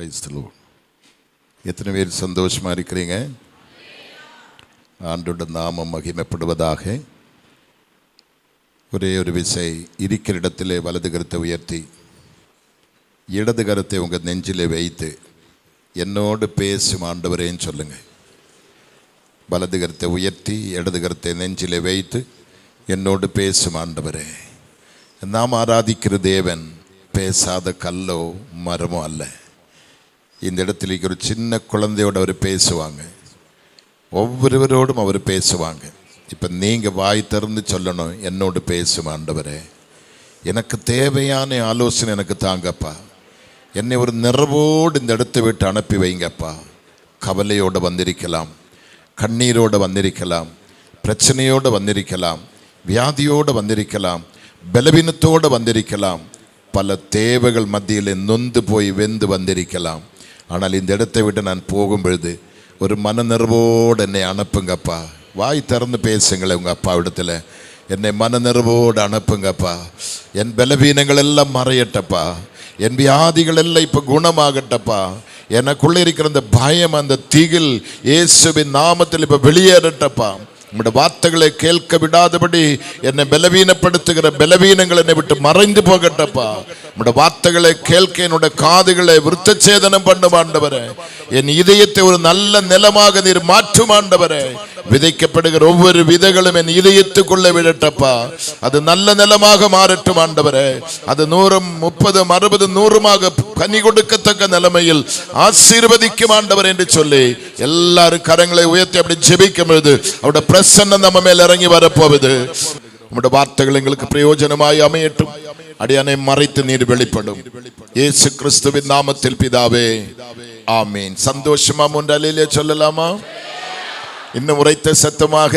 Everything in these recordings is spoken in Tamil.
பிரைஸ் எத்தனை பேர் சந்தோஷமா இருக்கிறீங்க? ஆண்டோட நாமம் மகிமைப்படுவதாக. ஒரே ஒரு விசை இருக்கிற இடத்திலே வலது கருத்தை உயர்த்தி இடது கருத்தை உங்கள் நெஞ்சிலே வைத்து என்னோடு பேசும் ஆண்டவரேன்னு சொல்லுங்கள் வலது கருத்தை உயர்த்தி இடது கருத்தை நெஞ்சிலே வைத்து என்னோடு பேசும் ஆண்டவரே. நாம் ஆராதிக்கிற தேவன் பேசாத கல்லோ மரமோ அல்ல. இந்த இடத்துல ஒரு சின்ன குழந்தையோட அவர் பேசுவாங்க. ஒவ்வொருவரோடும் அவர் பேசுவாங்க. இப்போ நீங்கள் வாய் திறந்து சொல்லணும் என்னோடு பேசும் ஆண்டவரே. எனக்கு தேவையான ஆலோசனை எனக்கு தாங்கப்பா. என்னை ஒரு நிறவோடு இந்த இடத்தை விட்டு அனுப்பி வைங்கப்பா. கவலையோடு வந்திருக்கலாம் கண்ணீரோடு வந்திருக்கலாம் பிரச்சனையோடு வந்திருக்கலாம் வியாதியோடு வந்திருக்கலாம் பலவீனத்தோடு வந்திருக்கலாம் பல தேவைகள் மத்தியில் நொந்து போய் வெந்து வந்திருக்கலாம். ஆனால் இந்த இடத்தை விட்டு நான் போகும்பொழுது ஒரு மனநிறவோடு என்னை அனுப்புங்கப்பா. வாய் திறந்து பேசுங்களேன் உங்கள் அப்பா இடத்துல என்னை மனநிறவோடு அனுப்புங்கப்பா. என் பலவீனங்கள் எல்லாம் மறையட்டப்பா. என் வியாதிகள் எல்லாம் இப்போ குணமாகட்டப்பா. எனக்குள்ளே இருக்கிற அந்த பயம் அந்த திகில் இயேசுவின் நாமத்தில் இப்போ வெளியேறட்டப்பா. உம்முடைய வார்த்தைகளை கேட்க விடாதபடி என்னை பலவீனப்படுத்துகிற பலவீனங்கள் என்னை விட்டு மறைந்து போகட்டப்பா. உம்முடைய வார்த்தைகளை கேட்க என்னுடைய காதுகளை விருத்தச்சேதனம் பண்ணும் ஆண்டவரே. என் இதயத்தை ஒரு நல்ல நிலமாக நீர் மாற்றும் ஆண்டவரே. விதைக்கப்படுகிற ஒவ்வொரு விதைகளும் என் இதயத்துக்குள்ளே விடட்டப்பா அது நல்ல நிலமாக மாறட்டும் ஆண்டவரே. அது நூறும் முப்பதும் அறுபது நூறுமாக கனி கொடுக்கத்தக்க நிலைமையில் ஆசீர்வதிக்கும் ஆண்டவர் என்று சொல்லி எல்லாரும் கரங்களை உயர்த்தி அப்படி ஜெபிக்கும் பொழுது அவருடைய பிரசன்னம் நம்ம மேல் இறங்கி வரப்போகுது. உங்களுடைய வார்த்தைகள் எங்களுக்கு பிரயோஜனமாய் அமையட்டும். அடியானை மறைத்து நீர் வெளிப்படும். இயேசு கிறிஸ்துவின் நாமத்தில் பிதாவே ஆமீன். சந்தோஷமா முன்றாலே சொல்லலாமா? இன்னும் உரைத்த சத்தமாக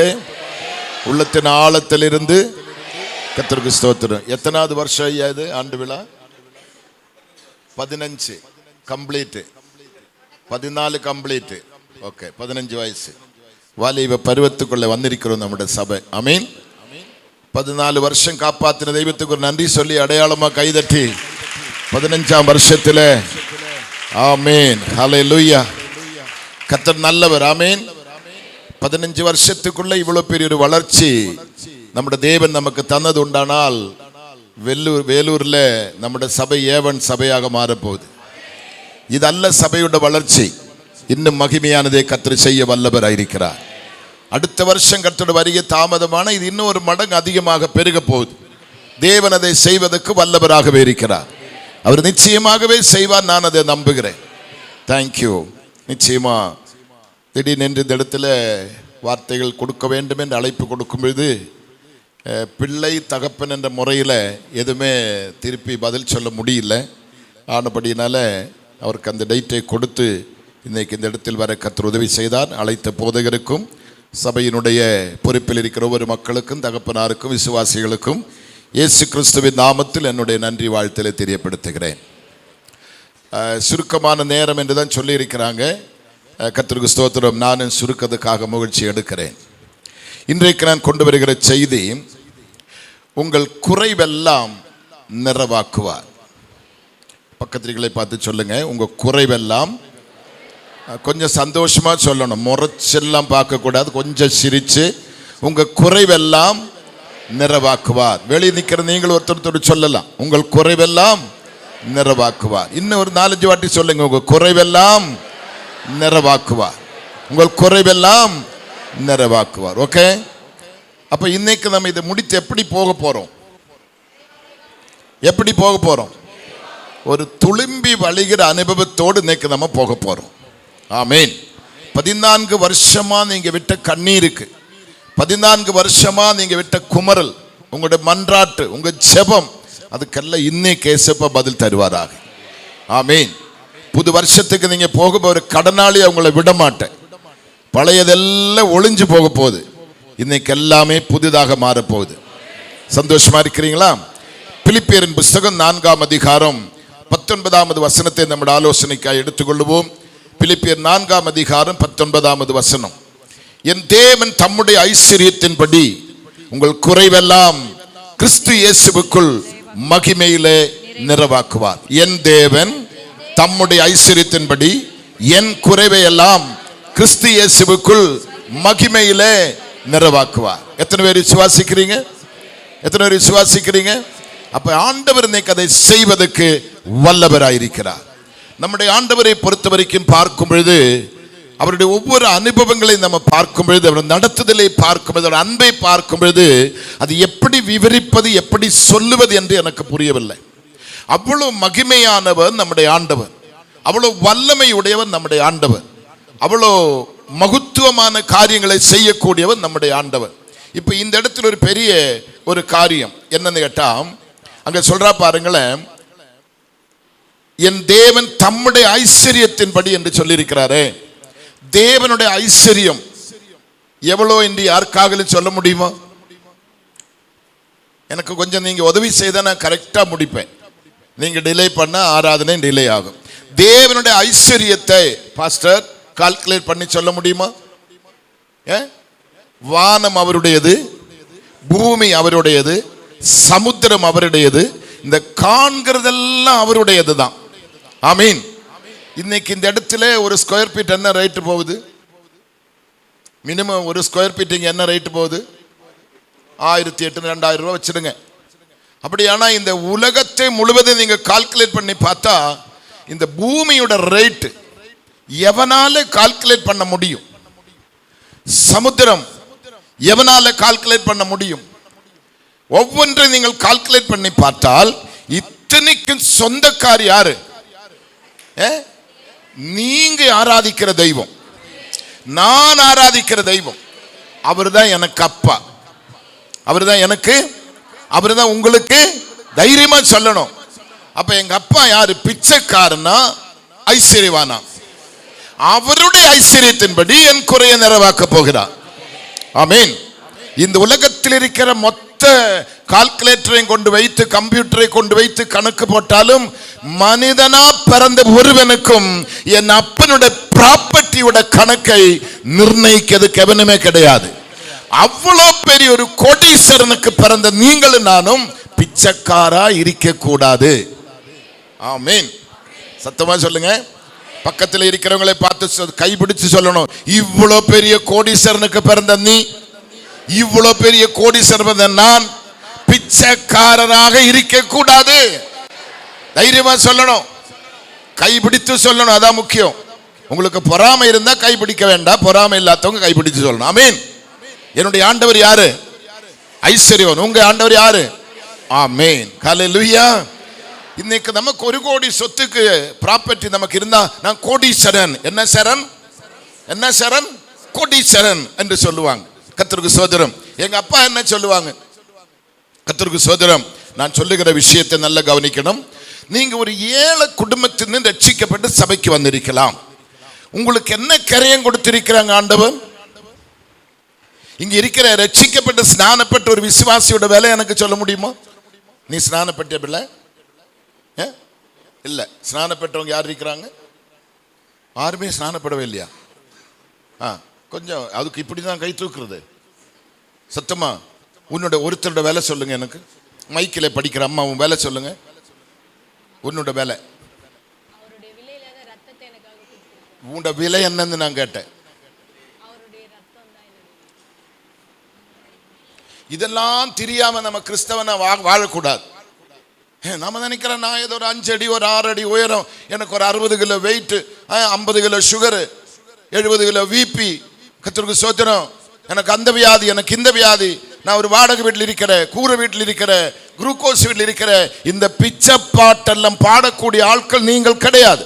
உள்ளத்தின் ஆழத்திலிருந்து கத்தருக்கு ஸ்தோத்திரம். எத்தனாவது வருஷம் ஐயா இது? ஆண்டு விழா? பதினஞ்சு கம்ப்ளீட்டு பதினாலு கம்ப்ளீட்டு ஓகே பதினஞ்சு வயசு வாலிப பருவத்துக்குள்ள வந்திருக்கிறோம் நம்முடைய சபை அமீன் பதினாலு வருஷம் காப்பாத்தின தெய்வத்துக்கு ஒரு நன்றி சொல்லி அடையாளமா கைதட்டி பதினஞ்சாம் வருஷத்துல ஆமீன் ஹலே லூயா கத்தர் நல்லவர் ஆமீன் பதினஞ்சு வருஷத்துக்குள்ள இவ்வளவு பெரிய ஒரு வளர்ச்சி நம்முடைய தேவன் நமக்கு தந்தது உண்டானால் வெள்ளூர் வேலூரில் நம்முடைய சபை ஏவன் சபையாக மாறப்போகுது. இது அல்ல சபையோட வளர்ச்சி இன்னும் மகிமையானதை கத்திர செய்ய வல்லவராயிருக்கிறார் அடுத்த வருஷம் கத்தோட வருகை தாமதமான இது இன்னும் ஒரு மடங்கு அதிகமாக பெருக போகுது. தேவன் அதை செய்வதற்கு வல்லவராகவே இருக்கிறார். அவர் நிச்சயமாகவே செய்வார் நான் அதை நம்புகிறேன். தேங்க்யூ நிச்சயமா திடீர்னு இந்த இடத்துல வார்த்தைகள் கொடுக்க வேண்டும் என்று அழைப்பு கொடுக்கும் பொழுது பிள்ளை தகப்பன் என்ற முறையில் எதுவுமே திருப்பி பதில் சொல்ல முடியல. ஆனபடியினால அவருக்கு அந்த டேட்டை கொடுத்து இன்றைக்கு இந்த இடத்தில் வர கத்தர் உதவி செய்தார். அழைத்த போதகருக்கும் சபையினுடைய பொறுப்பில் இருக்கிற ஒவ்வொரு மக்களுக்கும் தகப்பனாருக்கும் விசுவாசிகளுக்கும் இயேசு கிறிஸ்துவின் நாமத்தில் என்னுடைய நன்றி வாழ்த்தலை தெரியப்படுத்துகிறேன். சுருக்கமான நேரம் என்று தான் சொல்லியிருக்கிறாங்க. கத்திரிக்கு ஸ்தோத்திரம். நானும் சுருக்கத்துக்காக மகிழ்ச்சி எடுக்கிறேன். இன்றைக்கு நான் கொண்டு வருகிற செய்தி உங்கள் குறைவெல்லாம் நிறவாக்குவார். பக்கத்திரிகளை பார்த்து சொல்லுங்க உங்கள் குறைவெல்லாம் கொஞ்சம் சந்தோஷமாக சொல்லணும். முறைச்செல்லாம் பார்க்கக்கூடாது கொஞ்சம் சிரித்து உங்கள் குறைவெல்லாம் நிறவாக்குவார். வெளியே நிற்கிற நீங்கள் ஒருத்தர் சொல்லலாம் உங்கள் குறைவெல்லாம் நிறவாக்குவார். இன்னும் ஒரு நாலஞ்சு வாட்டி சொல்லுங்க உங்கள் குறைவெல்லாம் நிறவாக்குவார். உங்கள் குறைவெல்லாம் நிறைவாக்குவார் ஓகே அப்போ இன்னைக்கு நம்ம இதை முடித்து எப்படி போக போகிறோம் எப்படி போக போகிறோம் ஒரு துளும்பி வழிகிற அனுபவத்தோடு இன்னைக்கு நம்ம போக போகிறோம் ஆமீன். பதினான்கு வருஷமாக நீங்கள் விட்ட கண்ணீருக்கு பதினான்கு வருஷமாக நீங்கள் விட்ட குமரல் உங்களுடைய மன்றாட்டு உங்கள் ஜெபம் அதுக்கெல்லாம் இன்னைக்கு ஏசப்பா பதில் தருவாராக. ஆமீன். புது வருஷத்துக்கு நீங்கள் போக ஒரு கடனாளி அவங்கள விட மாட்டேன் பழையதெல்லாம் ஒளிஞ்சு போக போகுது. இன்னைக்கு எல்லாமே புதிதாக மாறப்போகுது சந்தோஷமா இருக்கிறீங்களா? பிலிப்பியரின் புஸ்தகம் நான்காம் அதிகாரம் பத்தொன்பதாவது வசனத்தை நம்முடைய ஆலோசனைக்காக எடுத்துக்கொள்வோம் பிலிப்பியர் நான்காம் அதிகாரம் பத்தொன்பதாவது வசனம். என் தேவன் தம்முடைய ஐஸ்வர்யத்தின்படி உங்கள் குறைவெல்லாம் கிறிஸ்து இயேசுவுக்குள் மகிமையிலே நிறைவாக்குவார். என் தேவன் தம்முடைய ஐஸ்வர்யத்தின்படி என் குறைவை எல்லாம் கிறிஸ்து இயேசுக்குள் மகிமையிலே நிறைவாக்குவார். எத்தனை பேர் விசுவாசிக்கிறீங்க? எத்தனை பேர் விசுவாசிக்கிறீங்க? அப்ப ஆண்டவர் இன்னைக்கு அதை செய்வதற்கு வல்லவராயிருக்கிறார். நம்முடைய ஆண்டவரை பொறுத்த வரைக்கும் பார்க்கும் பொழுது அவருடைய ஒவ்வொரு அனுபவங்களையும் நம்ம பார்க்கும் பொழுது அவர் நடத்துதலை பார்க்கும் பொழுது அவர் அன்பை பார்க்கும் பொழுது அது எப்படி விவரிப்பது எப்படி சொல்லுவது என்று எனக்கு புரியவில்லை. அவ்வளவு மகிமையானவர் நம்முடைய ஆண்டவர். அவ்வளவு வல்லமை உடையவர் நம்முடைய ஆண்டவர். அவ்வளோ மகத்துவமான காரியங்களை செய்யக்கூடியவர் நம்முடைய ஆண்டவர் இப்போ இந்த இடத்துல ஒரு பெரிய ஒரு காரியம் என்னன்னு கேட்டால் அங்கே சொல்கிறா பாருங்களேன் என் தேவன் தம்முடைய ஐஸ்வர்யத்தின்படி என்று சொல்லியிருக்கிறாரே. தேவனுடைய ஐஸ்வர்யம் எவ்வளோ என்று யாருக்காகலும் சொல்ல முடியுமா? எனக்கு கொஞ்சம் நீங்கள் உதவி செய்தால் நான் கரெக்டாக முடிப்பேன். நீங்கள் டிலே பண்ண ஆராதனை டிலே ஆகும். தேவனுடைய ஐஸ்வர்யத்தை பாஸ்டர் கால்குலேட் பண்ணி சொல்ல முடியுமா? ஏ? வானம் அவருடையது பூமி அவருடையது சமுத்திரம் அவருடையது இந்த காண்கிறதெல்லாம் அவருடையது தான். ஆமீன். இன்னைக்கு இந்த இடத்துல ஒரு ஸ்கொயர் ஃபீட் என்ன ரேட்டு போகுது? மினிமம் ஒரு ஸ்கொயர் ஃபீட் இங்கே என்ன ரேட்டு போகுது? ஆயிரத்தி எட்டு ரெண்டாயிரம் ரூபாய் வச்சிடுங்க. அப்படியானா இந்த உலகத்தை முழுவதும் நீங்கள் கால்குலேட் பண்ணி பார்த்தா இந்த பூமியோட ரேட்டு எவனால கால்குலேட் பண்ண முடியும்? சமுத்திரம் எவனால கால்குலேட் பண்ண முடியும்? ஒவ்வொன்றை நீங்கள் கால்குலேட் பண்ணி பார்த்தால் இத்தனைக்கும் சொந்தக்கார் யாரு? நீங்க ஆராதிக்கிற தெய்வம். நான் ஆராதிக்கிற தெய்வம். அவர் தான் எனக்கு அப்பா. அவர் தான் எனக்கு அவர் தான் உங்களுக்கு தைரியமா சொல்லணும். அப்ப எங்க அப்பா யாரு? பிச்சைக்காரனா? ஐஸ்வர்யவானா? அவருடைய ஐஸ்வர்யத்தின்படி என் குறைய நிறைவாக்க போகிறார். ஆமீன். இந்த உலகத்தில் இருக்கிற மொத்த கால்குலேட்டரையும் கொண்டு வைத்து கம்ப்யூட்டரை கொண்டு வைத்து கணக்கு போட்டாலும் மனிதனா பிறந்த ஒருவனுக்கும் என் அப்பனுடைய ப்ராப்பர்ட்டியோட கணக்கை நிர்ணயிக்கிறதுக்கு எவனுமே கிடையாது. அவ்வளோ பெரிய ஒரு கோடீஸ்வரனுக்கு பிறந்த நீங்களும் நானும் பிச்சைக்காரா இருக்க கூடாது ஆமீன். சத்தமா சொல்லுங்க. பக்கத்தில் இருக்கிறவங்களை பார்த்து சொ- சொல்லணும். இவ்வளோ பெரிய கோடீஸ்வரனுக்கு பிறந்த நீ இவ்வளோ பெரிய கோடீஸ்வரன் நான் பிச்சைக்காரராக இருக்க கூடாது தைரியமா சொல்லணும். கைபிடித்து சொல்லணும் அதான் முக்கியம். உங்களுக்கு பொறாமை இருந்தா கைப்பிடிக்க வேண்டாம் பொறாமை இல்லாதவங்க கைப்பிடிச்சு சொல்லணும். ஆமீன். என்னுடைய ஆண்டவர் யாரு? ஐஸ்வர்யவன். உங்க ஆண்டவர் யாரு? ஆமேன். ஹalleluya. இன்னைக்கு நமக்கு ஒரு கோடி சொத்துக்கு ப்ராப்பர்ட்டி நமக்கு இருந்தா நான் கோடீஸ்வரன். என்ன சரண்? என்ன சரண்? கோடீஸ்வரன் என்று சொல்லுவாங்க. கத்தருக்கு சோதரம். எங்க அப்பா என்ன சொல்லுவாங்க? கத்தருக்கு சோதரம். நான் சொல்லுகிற விஷயத்தை நல்லா கவனிக்கணும். நீங்க ஒரு ஏழை குடும்பத்திலிருந்து ரட்சிக்கப்பட்டு சபைக்கு வந்திருக்கலாம். உங்களுக்கு என்ன கரையம் கொடுத்திருக்கிறாங்க ஆண்டவன் இங்க இருக்கிற ரட்சிக்கப்பட்ட ஸ்நானப்பட்ட ஒரு விசுவாசியோட வேலை எனக்கு சொல்ல முடியுமா? நீ ஸ்நானப்பட்ட பிள்ளை. ஏ? இல்ல. ஸ்நானப்பட்டவங்க யார் இருக்கிறாங்க? யாருமே ஸ்நானப்படவே இல்லையா? ஆ கொஞ்சம் அதுக்கு இப்படி தான் கை தூக்குறது. சத்தமா உன்னோட ஒருத்தரோட வேலை சொல்லுங்க எனக்கு. மைக்கில் படிக்கிற அம்மா உன் வேலை சொல்லுங்க. உன்னோட வேலை. உன்னோட விலை என்னன்னு நான் கேட்டேன். இதெல்லாம் தெரியாம நம்ம கிறிஸ்தவனை வாழக்கூடாது. நம்ம நினைக்கிறேன் நான் ஏதோ ஒரு அஞ்சு அடி ஒரு ஆறு அடி உயரம். எனக்கு ஒரு அறுபது கிலோ வெயிட் ஐம்பது கிலோ சுகரு எழுபது கிலோ விபி கத்திற்கு சோத்திரம். எனக்கு அந்த வியாதி எனக்கு இந்த வியாதி. நான் ஒரு வாடகை வீட்டில் இருக்கிறேன் கூரை வீட்டில் இருக்கிறேன் குளுக்கோஸ் வீட்டில் இருக்கிற இந்த பிச்சை பாட்டெல்லாம் பாடக்கூடிய ஆட்கள் நீங்கள் கிடையாது.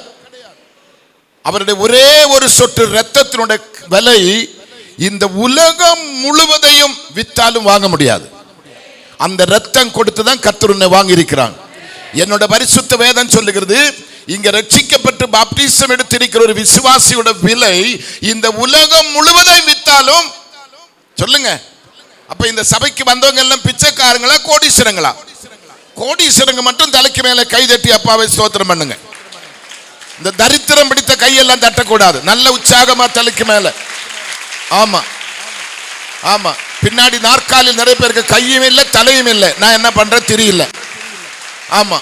அவருடைய ஒரே ஒரு சொட்டு ரத்தத்தினுடைய விலை இந்த உலகம் முழுவதையும் வித்தாலும் வாங்க முடியாது. அந்த ரத்தம் கொடுத்து தான் கர்த்தர் வாங்கியிருக்கிறாங்க. என்னோட பரிசுத்த வேதம் சொல்லுகிறது இங்க ரட்சிக்கப்பட்டு பாப்டிசம் எடுத்திருக்கிற ஒரு விசுவாசியோட விலை இந்த உலகம் முழுவதையும் வித்தாலும் சொல்லுங்க. அப்ப இந்த சபைக்கு வந்தவங்க எல்லாம் பிச்சைக்காரங்களா கோடீஸ்வரங்களா? கோடீஸ்வரங்க மட்டும் தலைக்கு மேல கை தட்டி அப்பாவை ஸ்தோத்திரம் பண்ணுங்க. இந்த தரித்திரம் பிடித்த கையெல்லாம் தட்டக்கூடாது. நல்ல உற்சாகமா தலைக்கு மேல. ஆமா. ஆமா. பின்னாடி நாற்காலில் நிறைய பேருக்கு கையும் இல்லை தலையும் இல்லை. நான் என்ன பண்றேன்? தெரியல ஆமா.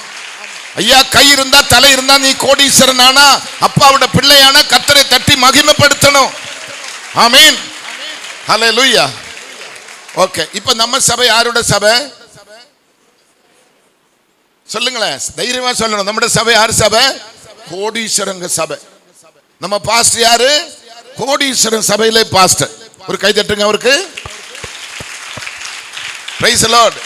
ஐயா கை இருந்தா தலை இருந்தா நீ கோடீஸ்வரன் ஆனா அப்பாவோட பிள்ளையான கத்தரை தட்டி மகிமைப்படுத்தணும். ஆமீன். ஹalleluya. ஓகே இப்போ நம்ம சபை யாரோட சபை? சொல்லுங்களேன் தைரியமா சொல்லணும். நம்ம சபை யார் சபை? கோடீஸ்வரங்க சபை. நம்ம பாஸ்டர் யாரு? கோடீஸ்வரன் சபையில பாஸ்டர் ஒரு கை தட்டுங்க அவருக்கு. பிரைஸ் லார்ட்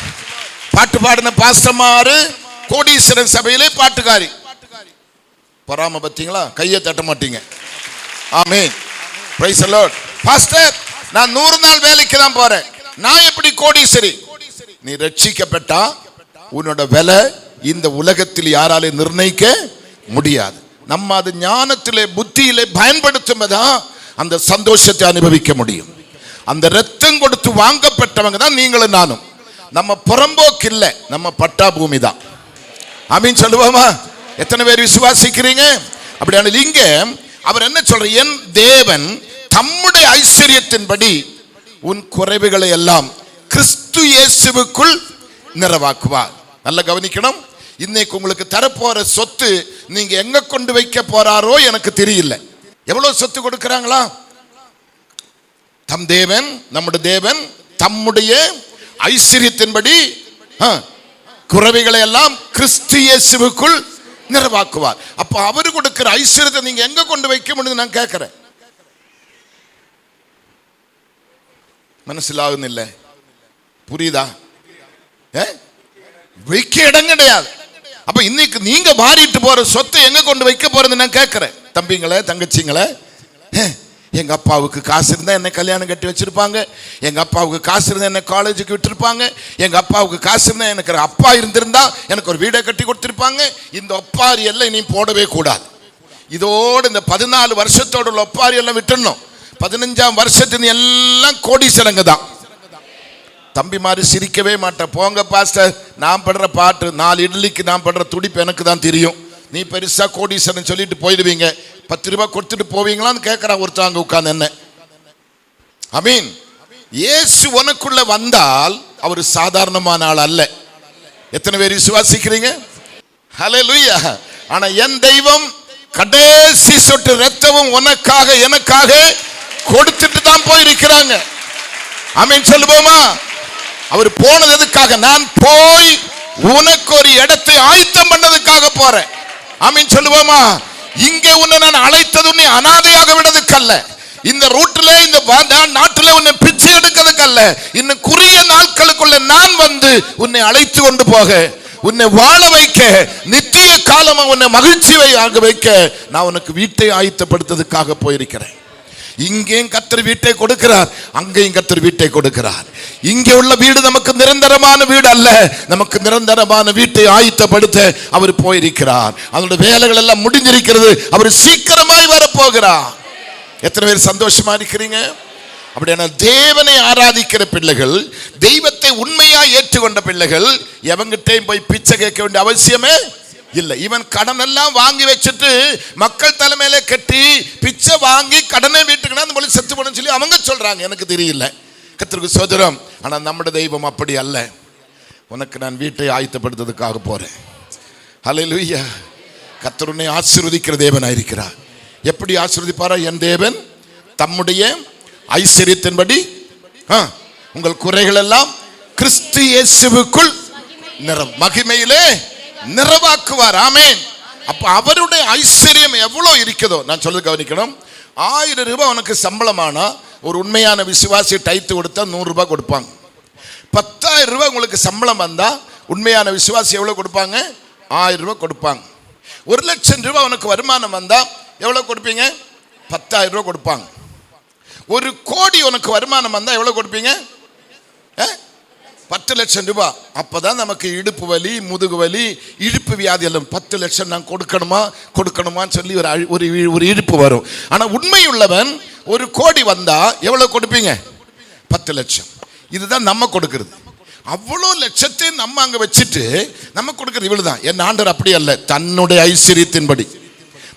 பாட்டு பாடின பாஸ்டர் மாரு கோடீஸ்வரன் சபையிலே பாட்டுக்காரி. பொறாம பார்த்தீங்களா கையை தட்ட மாட்டீங்க. ஆமீன். பிரைஸ் அலோட் பாஸ்டர் நான் நூறு நாள் வேலைக்கு தான் போறேன். நான் எப்படி கோடீஸ்வரி? நீ ரட்சிக்கப்பட்டா உன்னோட விலை இந்த உலகத்தில் யாராலே நிர்ணயிக்க முடியாது. நம்ம அது ஞானத்திலே புத்தியிலே பயன்படுத்தும்போதா அந்த சந்தோஷத்தை அனுபவிக்க முடியும். அந்த ரத்தம் கொடுத்து வாங்கப்பட்டவங்க தான் நீங்களும் நானும். நம்ம புறம்போக்கு இல்லை நம்ம பட்டா பூமி தான் அமீன் சொல்லுவோமா? எத்தனை பேர் விசுவாசிக்கிறீங்க? அப்படியானால் இங்க அவர் என்ன சொல்ற என் தேவன் தம்முடைய ஐஸ்வர்யத்தின்படி உன் குறைவுகளை எல்லாம் கிறிஸ்து இயேசுவுக்குள் நிறைவாக்குவார் நல்ல கவனிக்கணும். இன்னைக்கு உங்களுக்கு தரப்போற சொத்து நீங்க எங்க கொண்டு வைக்க போறாரோ எனக்கு தெரியல. எவ்வளவு சொத்து கொடுக்கிறாங்களா? தம் தேவன் நம்முடைய தேவன் தம்முடைய ஐஸ்வர்யத்தின்படி ஆ, குறைவைகளை எல்லாம் கிறிஸ்து இயேசுவுக்குள் நிறைவாக்குவார் அப்ப அவர் கொடுக்கிற ஐஸ்வர்யத்தை நீங்க எங்க கொண்டு வைக்க முடியும் நான் கேட்கிறேன் മനസ്സിലാകുന്നില്ലേ புரியுதா ஏ? வைக்க இடம் கிடையாது அப்ப இன்னைக்கு நீங்க மாறிட்டு போற சொத்தை எங்க கொண்டு வைக்க போறது நான் கேட்கிறேன் தம்பிங்களே தங்கச்சிங்களே எங்கள் அப்பாவுக்கு காசு இருந்தால் என்னை கல்யாணம் கட்டி வச்சுருப்பாங்க. எங்கள் அப்பாவுக்கு காசு இருந்தால் என்னை காலேஜுக்கு விட்டுருப்பாங்க. எங்கள் அப்பாவுக்கு காசு இருந்தால் எனக்கு ஒரு அப்பா இருந்திருந்தா எனக்கு ஒரு வீடை கட்டி கொடுத்துருப்பாங்க. இந்த ஒப்பாரி எல்லாம் இனி போடவே கூடாது. இதோடு இந்த பதினாலு வருஷத்தோட உள்ள ஒப்பாரி எல்லாம் விட்டுடணும் பதினஞ்சாம் வருஷத்துலேருந்து எல்லாம் கோடீஸ்வரங்க தான். தம்பி மாதிரி சிரிக்கவே மாட்டேன். போங்க பாஸ்டர். நான் படுற பாட்டு நாலு இட்லிக்கு நான் படுற துடிப்பு எனக்கு தான் தெரியும். நீ பெருசா கோடீஸ்வரன் சொல்லிட்டு போயிடுவீங்க. பத்து ரூபாய் கொடுத்துட்டு போவீங்களான்னு கேட்குறான் ஒருத்தவங்க உட்கார்ந்து என்ன அமீன். இயேசு உனக்குள்ள வந்தால் அவர் சாதாரணமான ஆள் அல்ல. எத்தனை பேர் விசுவாசிக்கிறீங்க? ஹalleluya ஆனா என் தெய்வம் கடைசி சொட்டு ரத்தமும் உனக்காக எனக்காக கொடுத்துட்டு தான் போயிருக்கிறாங்க. அமீன் சொல்லுவோமா? அவர் போனது எதுக்காக? நான் போய் உனக்கு ஒரு இடத்தை ஆயத்தம் பண்ணதுக்காக போறேன். ஆமென் சொல்லுவோமா? இங்கே உன்னை நான் அழைத்தது உன்னை அனாதையாக விடுறதுக்கல்ல இந்த ரூட்ல இந்த நான் நாட்டுல உன்னை பிச்சை எடுக்கிறதுக்கல்ல இன்னும் குறுகிய நாட்களுக்குள்ள நான் வந்து உன்னை அழைத்து கொண்டு போக உன்னை வாழ வைக்க நித்திய காலமா உன்னை மகிழ்ச்சி ஆக வைக்க நான் உனக்கு வீட்டை ஆயத்தப்படுத்ததுக்காக போயிருக்கிறேன். இங்கேயும் கத்தர் வீட்டை கொடுக்கிறார் அங்கேயும் கத்தர் வீட்டை கொடுக்கிறார். இங்கே உள்ள வீடு நமக்கு நிரந்தரமான வீடு அல்ல. நமக்கு நிரந்தரமான வீட்டை ஆயத்தப்படுத்த அவர் போயிருக்கிறார். அதனுடைய வேலைகள் எல்லாம் முடிஞ்சிருக்கிறது. அவர் சீக்கிரமாய் வரப்போகிறார். எத்தனை பேர் சந்தோஷமா இருக்கிறீங்க? அப்படியான தேவனை ஆராதிக்கிற பிள்ளைகள் தெய்வத்தை உண்மையா ஏற்றுக்கொண்ட பிள்ளைகள் எவங்கிட்டையும் போய் பிச்சை கேட்க வேண்டிய அவசியமே இல்லை. இவன் கடன் எல்லாம் வாங்கி வச்சுட்டு மக்கள் தலைமையில கட்டி பிச்சை வாங்கி கடனை வீட்டுக்குனா அந்த மொழி செத்து போனு சொல்லி அவங்க சொல்றாங்க. எனக்கு தெரியல. கத்திற்கு சோதரம். ஆனால் நம்முடைய தெய்வம் அப்படி அல்ல. உனக்கு நான் வீட்டை ஆயத்தப்படுத்துறதுக்காக போறேன். ஹalleluya. கத்தருனை ஆசிர்வதிக்கிற தேவனாக இருக்கிறார். எப்படி ஆசிர்வதிப்பாரா? என் தேவன் தம்முடைய ஐஸ்வர்யத்தின்படி ஆ, உங்கள் குறைகள் எல்லாம் கிறிஸ்து இயேசுவுக்குள் நிறம் மகிமையிலே நிறைவாக்குவார். ஆமேன். அப்ப அவருடைய ஐஸ்வர்யம் எவ்வளவு இருக்குதோ நான் சொல்ல கவனிக்கணும். ஆயிரம் ரூபாய் உனக்கு சம்பளமானா ஒரு உண்மையான விசுவாசி டைத்து கொடுத்தா நூறு ரூபாய் கொடுப்பாங்க. பத்தாயிரம் ரூபாய் உங்களுக்கு சம்பளம் வந்தா உண்மையான விசுவாசி எவ்வளவு கொடுப்பாங்க? ஆயிரம் ரூபாய் கொடுப்பாங்க. ஒரு லட்சம் ரூபாய் உனக்கு வருமானம் வந்தா எவ்வளவு கொடுப்பீங்க? பத்தாயிரம் ரூபாய் கொடுப்பாங்க. ஒரு கோடி உனக்கு வருமானம் வந்தா எவ்வளவு கொடுப்பீங்க? ஆ? பத்து லட்சம் ரூபாய் அப்போ தான் நமக்கு இடுப்பு வலி முதுகு வலி இடுப்பு வியாதி எல்லாம். பத்து லட்சம் நான் கொடுக்கணுமா? கொடுக்கணுமான்னு சொல்லி ஒரு அழி- ஒரு ஒரு இழுப்பு வரும். ஆனால் உண்மை உள்ளவன் ஒரு கோடி வந்தால் எவ்வளோ கொடுப்பீங்க? பத்து லட்சம். இதுதான் நம்ம கொடுக்கறது. அவ்வளோ லட்சத்தையும் நம்ம அங்கே வச்சுட்டு நம்ம கொடுக்குறது இவ்வளோ தான் என் ஆண்டர் அப்படி அல்ல. தன்னுடைய ஐஸ்வர்யத்தின்படி.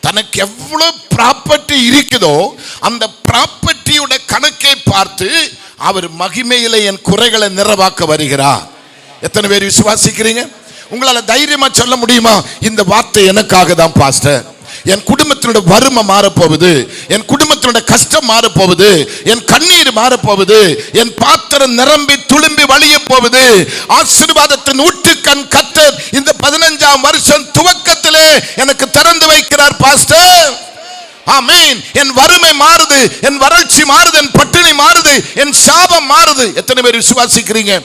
தனக்கு எவ்வளோ ப்ராப்பர்ட்டி இருக்குதோ அந்த ப்ராப்பர்ட்டியோட கணக்கை பார்த்து அவர் மகிமையில என் குறைகளை நிறைவாக்க வருகிறார். எத்தனை பேர் விசுவாசிக்கிறீங்க? உங்களால் தைரியமா சொல்ல முடியுமா? இந்த வார்த்தை எனக்காக தான் பாஸ்டர். என் குடும்பத்தினுடைய வறுமை மாறப்போகுது. என் குடும்பத்தினுடைய கஷ்டம் மாறப்போகுது. என் கண்ணீர் மாறப்போகுது. என் பாத்திரம் நிரம்பி துளும்பி வழிய போகுது. ஆசீர்வாதத்தின் ஊற்றுக்கண் கத்தர் இந்த பதினஞ்சாம் வருஷம் துவக்கத்திலே எனக்கு திறந்து வைக்கிறார் பாஸ்டர். ஆமேன். என் வறுமை மாறுது என் வறட்சி மாறுது என் பட்டினி மாறுது என் சாபம் மாறுது. எத்தனை பேர் விசுவாசிக்கிறீங்க?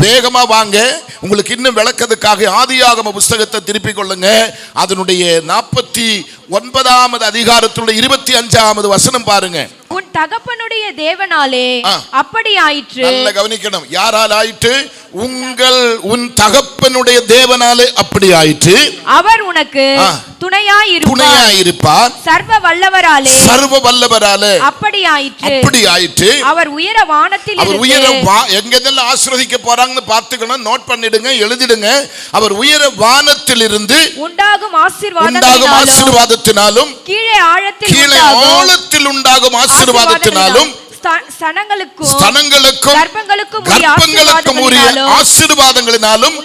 வேகமா வாங்க. உங்களுக்கு இன்னும் விளக்கத்துக்காக ஆதியாகம புஸ்தகத்தை திருப்பிக் கொள்ளுங்க. அதனுடைய நாற்பத்தி ஒன்பதாவது அதிகாரத்தினுடைய இருபத்தி அஞ்சாவது வசனம் பாருங்க. உன் தகப்பனுடைய தேவனாலே. அப்படி ஆயிற்று நல்ல கவனிக்கணும். யாரால் ஆயிற்று உங்கள் உன் தகப்பனுடைய தேவனாலே அப்படி ஆயிற்று அவர் உனக்கு ஆ. துணையாய் துணையா இருப்பார் இருப்பார் சர்வ வல்லவராலே சர்வ வல்லவராலே அப்படி ஆயிற்று அப்படி ஆயிற்று அவர் உயர வானத்தில் அவர் உயர எங்கெல்லாம் ஆசிர்வதிக்க போறாங்கன்னு பார்த்துக்கணும். நோட் பண்ணிடுங்க எழுதிடுங்க. அவர் உயர வானத்தில் இருந்து உண்டாகும் உண்டாகும் ஆசீர்வாதத்தினாலும் கீழே ஆழத்தில் கீழே ஆழத்தில் உண்டாகும் ஆசீர்வாதத்தினாலும் ஸ்தனங்களுக்கும் கர்ப்பங்களுக்கும் உரிய ஆசீர்வாதங்களினாலும்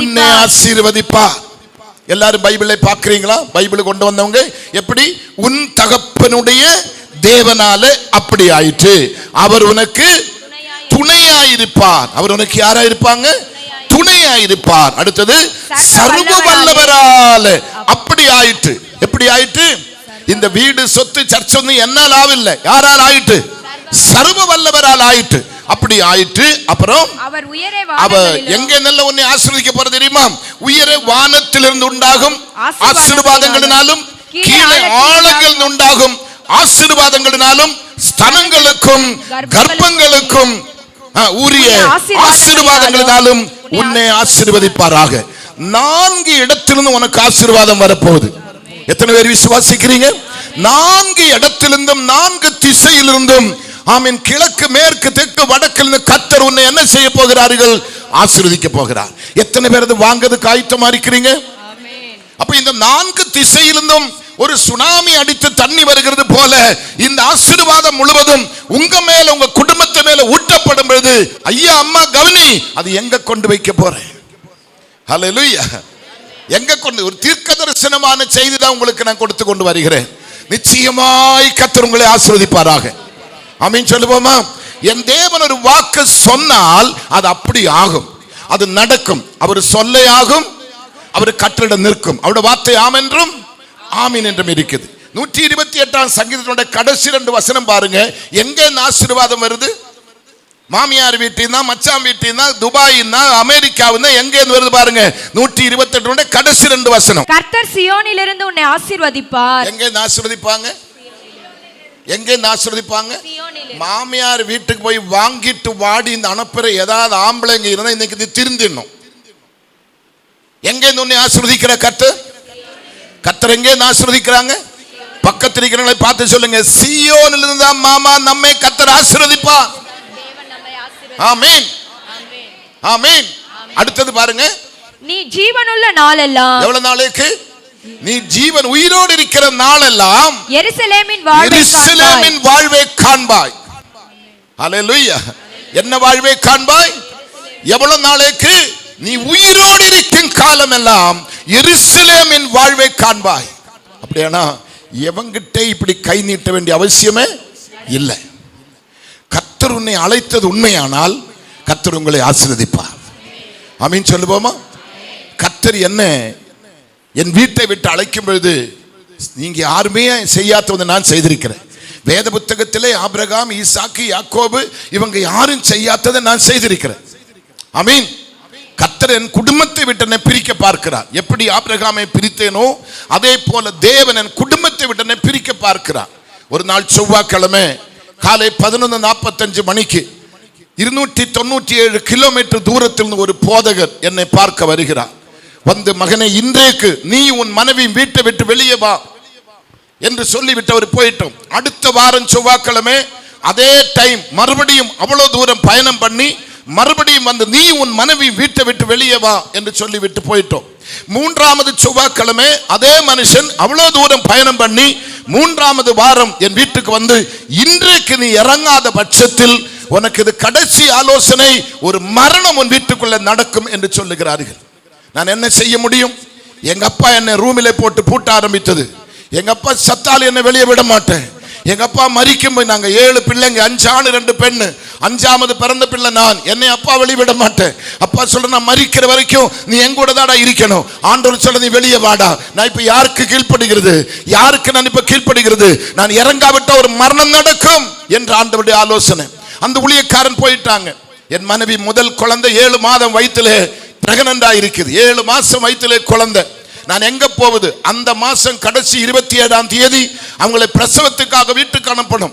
உன்னை ஆசீர்வதிப்பா எல்லாரும் பைபிளை பார்க்கறீங்களா? பைபிள் கொண்டு வந்தவங்க எப்படி? உன் தகப்பனுடைய தேவனால அப்படி ஆயிற்று. அவர் உனக்கு துணையாயிருப்பார். அவர் உனக்கு யாரா இருப்பாங்க துணையாயிருப்பார். அடுத்தது சர்வ வல்லவரால. அப்படி ஆயிற்று. எப்படி ஆயிற்று? இந்த வீடு சொத்து சர்ச்சை ஒண்ணு என்னால் ஆவில்லை யாரால் ஆயிற்று? சர்வ வல்லவரால் ஆயிற்று. அப்படி ஆயிற்று அப்புறம் அவர் உயரே அவ எங்க நல்ல உன்னை ஆசீர்வதிக்க போறது தெரியுமா? உயர வானத்திலிருந்து உண்டாகும் ஆசீர்வாதங்களினாலும், கீழே ஆழங்கள் உண்டாகும் ஆசீர்வாதங்களினாலும் ஸ்தனங்களுக்கும் கர்ப்பங்களுக்கும் உரிய ஆசீர்வாதங்களினாலும் உன்னை ஆசீர்வதிப்பாராக. நான்கு இடத்திலிருந்து உனக்கு ஆசீர்வாதம் வரப்போகுது. எத்தனை பேர் விசுவாசிக்கிறீங்க? நான்கு இடத்திலிருந்தும் நான்கு திசையிலிருந்தும் ஆமீன் கிழக்கு மேற்கு தெற்கு வடக்கிலிருந்து கத்தர் உன்னை என்ன செய்ய போகிறார்கள்? ஆசீர்வதிக்க போகிறார். எத்தனை பேர் வாங்கிறதுக்கு ஆயத்தமா இருக்கிறீங்க? அப்ப இந்த நான்கு திசையிலிருந்தும் ஒரு சுனாமி அடித்து தண்ணி வருகிறது போல இந்த ஆசீர்வாதம் முழுவதும் உங்க மேல உங்க குடும்பத்து மேல ஊட்டப்படும் பொழுது ஐயா அம்மா கவனி அது எங்க கொண்டு வைக்க போறேன்? ஹலோ எங்க கொண்டு? ஒரு தீர்க்க தரிசனமான செய்தி தான் உங்களுக்கு நான் கொடுத்து கொண்டு வருகிறேன். நிச்சயமாய் கத்தர் உங்களை ஆசீர்வதிப்பாராக. ஆமீன் சொல்லுவோமா? என் தேவன் ஒரு வாக்கு சொன்னால் அது அப்படி ஆகும். அது நடக்கும். அவர் சொல்லை ஆகும் அவர் கற்றிட நிற்கும். அவருடைய வார்த்தை ஆம் என்றும் ஆமீன் என்றும் இருக்குது நூற்றி இருபத்தி எட்டாம் சங்கீதத்தினுடைய கடைசி ரெண்டு வசனம் பாருங்க. எங்க ஆசீர்வாதம் வருது? மாமியார் வீட்டில் மச்சான் வீட்டில் துபாயின் அமெரிக்காவில் எங்க இருந்து வருது பாருங்க. நூற்றி இருபத்தி எட்டு கடைசி ரெண்டு வசனம். கர்த்தர் சியோனிலிருந்து உன்னை ஆசீர்வதிப்பார். எங்க இருந்து ஆசீர்வதிப்பாங்க? எங்க இருந்து ஆசீர்வதிப்பாங்க மாமியார் வீட்டுக்கு போய் வாங்கிட்டு வாடி இந்த அனுப்புற ஏதாவது ஆம்பளைங்க இருந்தா இன்னைக்கு இது திருந்திடணும். எங்க இருந்து உன்னை ஆசீர்வதிக்கிற கத்து கத்தர் எங்க இருந்து ஆசீர்வதிக்கிறாங்க? பக்கத்தில் இருக்கிறவங்களை பார்த்து சொல்லுங்க. சியோனில் இருந்து தான் மாமா நம்மை கத்தர் ஆசீர்வதிப்பார். ஆமீன். ஆமீன். அடுத்தது பாருங்க. நீ ஜீவனுள்ள நாளெல்லாம் எவ்வளவு நாளைக்கு நீ ஜீவன் உயிரோடு இருக்கிற நாளெல்லாம் எருசலேமின் வாழ்வை காண்பாய். எருசலேமின் வாழ்வை காண்பாய். ஹalleluya என்ன வாழ்வை காண்பாய்? எவ்வளவு நாளைக்கு நீ உயிரோடு இருக்கும் காலம் எல்லாம் எருசலேமின் வாழ்வை காண்பாய். அப்படியானா எவங்கிட்ட இப்படி கை நீட்ட வேண்டிய அவசியமே இல்லை. கத்தர் உன்னை அழைத்தது உண்மையானால் கத்தர் உங்களை ஆசீர்வதிப்பார். அமீன் சொல்லுவோமா? கத்தர் என்ன என் வீட்டை விட்டு அழைக்கும் பொழுது நீங்க யாருமே செய்யாததை நான் செய்திருக்கிறேன். வேத புத்தகத்திலே ஆபிரகாம் ஈசாக்கு யாக்கோபு இவங்க யாரும் செய்யாததை நான் செய்திருக்கிறேன். அமீன் கத்தர் என் குடும்பத்தை விட்டு என்னை பிரிக்க பார்க்கிறார். எப்படி ஆபிரகாமை பிரித்தேனோ அதே போல தேவன் என் குடும்பத்தை விட்டு என்னை பிரிக்க பார்க்கிறார். ஒரு நாள் செவ்வாய்க்கிழமை காலை பதினொன்று நாற்பத்தஞ்சு மணிக்கு இருநூற்றி தொண்ணூற்றி ஏழு கிலோமீட்டர் தூரத்தில் ஒரு போதகர் என்னை பார்க்க வருகிறார். வந்து மகனை இன்றைக்கு நீ உன் மனைவி வீட்டை விட்டு வெளியே வா என்று சொல்லிவிட்டு அவர் போயிட்டோம். அடுத்த வாரம் செவ்வாய்க்கிழமை அதே டைம் மறுபடியும் அவ்வளோ தூரம் பயணம் பண்ணி மறுபடியும் வந்து நீ உன் மனைவி வீட்டை விட்டு வெளியே வா என்று சொல்லிவிட்டு போயிட்டோம். மூன்றாவது செவ்வாய்க்கிழமை அதே மனுஷன் அவ்வளவு தூரம் பயணம் பண்ணி மூன்றாவது வாரம் என் வீட்டுக்கு வந்து இன்றைக்கு நீ இறங்காத பட்சத்தில் உனக்கு இது கடைசி ஆலோசனை ஒரு மரணம் உன் வீட்டுக்குள்ள நடக்கும் என்று சொல்லுகிறார்கள். நான் என்ன செய்ய முடியும்? எங்க அப்பா என்னை ரூமிலே போட்டு பூட்ட ஆரம்பித்தது. எங்க அப்பா சத்தால் என்னை வெளியே விட மாட்டேன். எங்க அப்பா மறிக்கும் போது நாங்க ஏழு பிள்ளைங்க அஞ்சு ரெண்டு பெண்ணு. அஞ்சாமது பிறந்த பிள்ளை நான். என்னை அப்பா வெளிவிட மாட்டேன். அப்பா சொல்ற நான் மறிக்கிற வரைக்கும் நீ என் கூட தாடா இருக்கணும். ஆண்டவர் சொல்ல நீ வெளியே வாடா. நான் இப்ப யாருக்கு கீழ்ப்படுகிறது? யாருக்கு நான் இப்ப கீழ்ப்படுகிறது? நான் இறங்காவிட்ட ஒரு மரணம் நடக்கும். என்று ஆண்டவருடைய ஆலோசனை. அந்த ஊழியக்காரன் போயிட்டாங்க. என் மனைவி முதல் குழந்தை ஏழு மாதம் வயிற்றிலே பிரெகனண்டா இருக்குது. ஏழு மாசம் வயிற்றிலே குழந்தை. நான் எங்க போவது? அந்த மாசம் கடைசி இருபத்தி ஏழாம் தேதி அவங்களை பிரசவத்துக்காக வீட்டுக்கு அனுப்பணும்.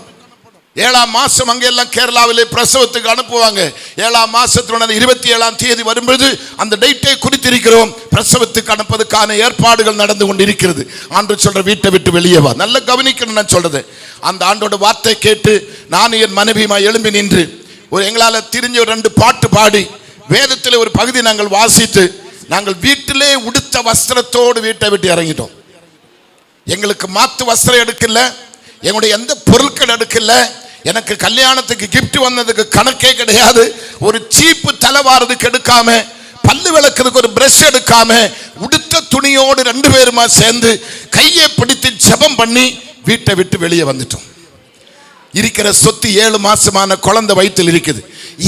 ஏழாம் மாசம் அங்கெல்லாம் கேரளாவிலே பிரசவத்துக்கு அனுப்புவாங்க. ஏழாம் மாசத்துல இருபத்தி ஏழாம் தேதி வரும்பொழுது அந்த டேட்டை குறித்திருக்கிறோம். பிரசவத்துக்கு அனுப்பதுக்கான ஏற்பாடுகள் நடந்து கொண்டிருக்கிறது. ஆண்டு சொல்ற வீட்டை விட்டு வெளியே வா. நல்ல கவனிக்கணும் நான் சொல்றது. அந்த ஆண்டோட வார்த்தை கேட்டு நான் என் மனைவியுமா எழும்பி நின்று ஒரு எங்களால் திரிஞ்ச ஒரு ரெண்டு பாட்டு பாடி வேதத்தில் ஒரு பகுதி நாங்கள் வாசித்து நாங்கள் வீட்டிலே உடுத்த வஸ்திரத்தோடு வீட்டை விட்டு இறங்கிட்டோம். எங்களுக்கு மாத்து வஸ்திரம் எடுக்கல எங்களுடைய எந்த பொருட்கள் எடுக்கல எனக்கு கல்யாணத்துக்கு கிஃப்ட் வந்ததுக்கு கணக்கே கிடையாது. ஒரு சீப்பு தலைவாரதுக்கு எடுக்காம பல்லு விளக்குறதுக்கு ஒரு பிரஷ் எடுக்காம உடுத்த துணியோடு ரெண்டு பேருமா சேர்ந்து கையை பிடித்து ஜபம் பண்ணி வீட்டை விட்டு வெளியே வந்துட்டோம். இருக்கிற சொத்து ஏழு மாசமான குழந்தை வயிற்றில் இருக்குது.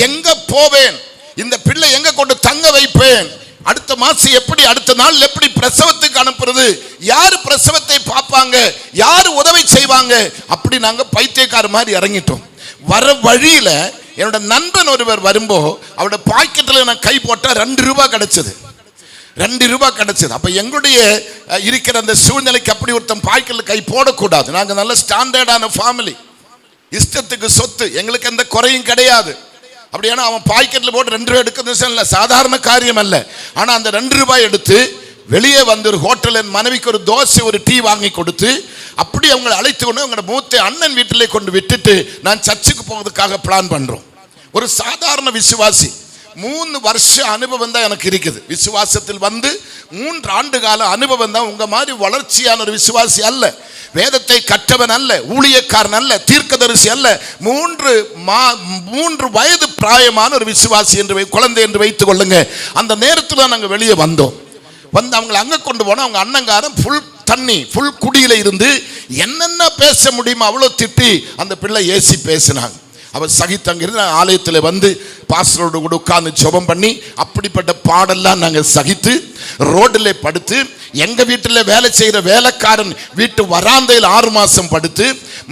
எங்க போவேன்? இந்த பிள்ளை எங்க கொண்டு தங்க வைப்பேன்? அடுத்த மாசம் எப்படி அடுத்த நாள் எப்படி பிரசவத்துக்கு அனுப்புறது? யார் பிரசவத்தை பார்ப்பாங்க? யார் உதவி செய்வாங்க? அப்படி நாங்க பைத்தியக்கார மாதிரி இறங்கிட்டோம். வர வழியில என்னோட நண்பன் ஒருவர் வரும்போ அவரோட பாக்கெட்டில் நான் கை போட்டால் ரெண்டு ரூபாய் கிடைச்சது. ரெண்டு ரூபாய் கிடைச்சது. அப்போ எங்களுடைய இருக்கிற அந்த சூழ்நிலைக்கு அப்படி ஒருத்தன் பாய்க்கல்ல கை போடக்கூடாது. நாங்கள் நல்ல ஸ்டாண்டர்டான ஃபேமிலி இஷ்டத்துக்கு சொத்து. எங்களுக்கு எந்த குறையும் கிடையாது. அப்படியானா அவன் பாக்கெட்டில் போட்டு ரெண்டு ரூபாய் எடுக்கிறது இல்லை சாதாரண காரியம் அல்ல ஆனால் அந்த ரெண்டு ரூபாய் எடுத்து வெளியே வந்து ஒரு ஹோட்டல் என் மனைவிக்கு ஒரு தோசை ஒரு டீ வாங்கி கொடுத்து அப்படி அவங்களை அழைத்து கொண்டு அவங்களோட மூத்த அண்ணன் வீட்டிலே கொண்டு விட்டுட்டு நான் சர்ச்சுக்கு போவதுக்காக பிளான் பண்ணுறோம் ஒரு சாதாரண விசுவாசி. மூணு வருஷ அனுபவம் தான் எனக்கு இருக்குது. விசுவாசத்தில் வந்து மூன்று ஆண்டு கால அனுபவம் தான் உங்கள் மாதிரி வளர்ச்சியான ஒரு விசுவாசி அல்ல. வேதத்தை கற்றவன் அல்ல ஊழியக்காரன் அல்ல தீர்க்கதரிசி அல்ல. மூன்று மா மூன்று வயது பிராயமான ஒரு விசுவாசி என்று வை- குழந்தை என்று வைத்துக் கொள்ளுங்க. அந்த நேரத்தில் தான் நாங்கள் வெளியே வந்தோம். வந்து அவங்களை அங்கே கொண்டு போனால் அவங்க அண்ணங்காரன் ஃபுல் தண்ணி ஃபுல் குடியில் இருந்து என்னென்ன பேச முடியுமோ அவ்வளோ திட்டி அந்த பிள்ளை ஏசி பேசினாங்க. அவர் சகித்தங்கிருந்து நான் ஆலயத்தில் வந்து பாஸ்டரோடு கூட உட்கார்ந்து ஜெபம் பண்ணி அப்படிப்பட்ட பாடெல்லாம் நாங்கள் சகித்து ரோட்டில் படுத்து எங்கள் வீட்டில் வேலை செய்கிற வேலைக்காரன் வீட்டு வராந்தையில் ஆறு மாதம் படுத்து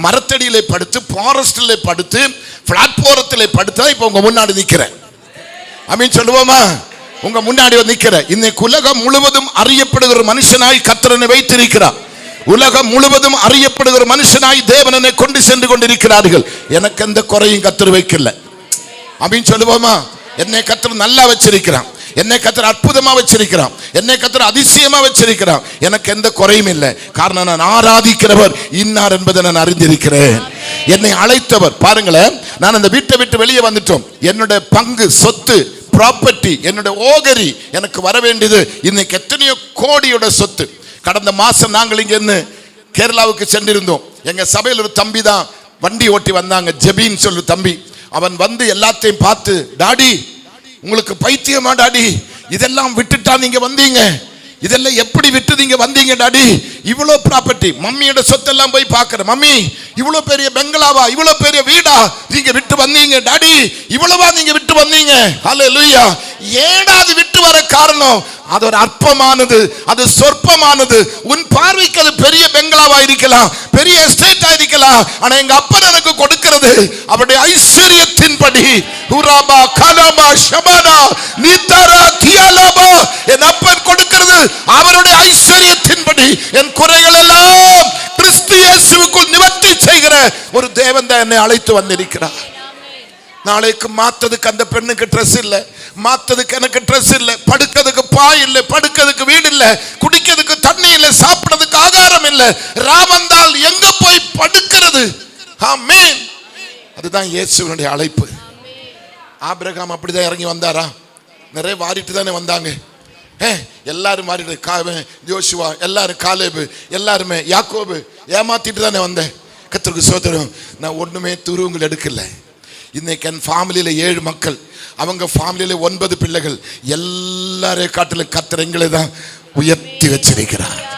மரத்தடியில் படுத்து ஃபாரஸ்டில் படுத்து பிளாட்ஃபோரத்தில் படுத்து தான் இப்போ உங்கள் முன்னாடி நிற்கிறேன் அமீன் சொல்லுவோமா? உங்கள் முன்னாடி வந்து நிக்கிற. இன்னைக்கு உலகம் முழுவதும் அறியப்படுகிற மனுஷனாய் கத்திரனை வைத்திருக்கிறான் உலகம் முழுவதும் அறியப்படுகிற மனுஷனாய் தேவனனை கொண்டு சென்று கொண்டிருக்கிறார்கள். எனக்கு எந்த குறையும் கத்திர வைக்கல. அப்படின்னு சொல்லுவோமா? என்னை கத்திர நல்லா வச்சிருக்கிறான். என்னை கத்திர அற்புதமா வச்சிருக்கிறான். என்னை கத்திர அதிசயமா வச்சிருக்கிறான். எனக்கு எந்த குறையும் இல்லை. காரணம் நான் ஆராதிக்கிறவர் இன்னார் என்பதை நான் அறிந்திருக்கிறேன். என்னை அழைத்தவர் பாருங்களேன் நான் அந்த வீட்டை விட்டு வெளியே வந்துட்டோம். என்னுடைய பங்கு சொத்து ப்ராப்பர்ட்டி என்னுடைய ஓகரி எனக்கு வர வேண்டியது இன்னைக்கு எத்தனையோ கோடியோட சொத்து. கடந்த மாசம் நாங்கள் இங்கிருந்து கேரளாவுக்கு சென்றிருந்தோம். எங்க சபையில் ஒரு தம்பி தான் வண்டி ஓட்டி வந்தாங்க. ஜெபின்னு சொல்லு தம்பி. அவன் வந்து எல்லாத்தையும் பார்த்து டாடி உங்களுக்கு பைத்தியமா டாடி? இதெல்லாம் விட்டுட்டா நீங்க வந்தீங்க. இதெல்லாம் எப்படி விட்டு நீங்க வந்தீங்க டாடி? இவ்வளோ ப்ராப்பர்ட்டி மம்மியோட சொத்தெல்லாம் போய் பார்க்குறேன். மம்மி இவ்வளோ பெரிய பெங்களாவா? இவ்வளோ பெரிய வீடா? நீங்க விட்டு வந்தீங்க டாடி. இவ்வளவா நீங்க விட்டு வந்தீங்க. ஹalleluya ஏடா அது விட்டு வர காரணம்? அது ஒரு அற்பமானது அது சொற்பமானது. உன் பார்வைக்கு அது பெரிய பெங்களாவா இருக்கலாம் பெரிய எஸ்டேட்டா இருக்கலாம் ஆனா எங்க அப்பன் எனக்கு கொடுக்கிறது அவருடைய ஐஸ்வர்யத்தின்படி. ஹுராபா கலாபா ஷபானா நீத்தாரா தியாலாபா என் அப்பன் கொடுக்கிறது அவருடைய ஐஸ்வர்யத்தின்படி. என் குறைகள் எல்லாம் கிறிஸ்து இயேசுக்குள் நிவர்த்தி செய்கிற ஒரு தேவன் தான் என்னை அழைத்து வந்திருக்கிறார். நாளைக்கு மாத்ததுக்கு அந்த பெண்ணுக்கு ட்ரெஸ் இல்லை. மாத்ததுக்கு எனக்கு ட்ரெஸ் இல்லை. படுக்கிறதுக்கு பாய் இல்லை. படுக்கிறதுக்கு வீடு இல்லை. குடிக்கிறதுக்கு தண்ணி இல்லை. சாப்பிட்றதுக்கு ஆகாரம் இல்லை. ராமந்தால் எங்க போய் படுக்கிறது? ஆமென். அதுதான் இயேசுவனுடைய அழைப்பு. ஆபிரகாம் அப்படிதான் இறங்கி வந்தாரா? நிறைய வாரிட்டு தானே வந்தாங்க. ஏ எல்லாரும் மாறிடு கா ஜோஷுவா எல்லாரும் காலேபு எல்லாருமே யாக்கோபு ஏமாத்திட்டு தானே வந்தேன். கத்திற்கு சோதரம் நான் ஒன்றுமே துருவங்கள் எடுக்கலை. இன்னைக்கு என் ஃபேமிலியில் ஏழு மக்கள். அவங்க ஃபேமிலியில் ஒன்பது பிள்ளைகள். எல்லாரையும் காட்டிலும் கத்தர் எங்களை தான் உயர்த்தி வச்சிருக்கிறார்.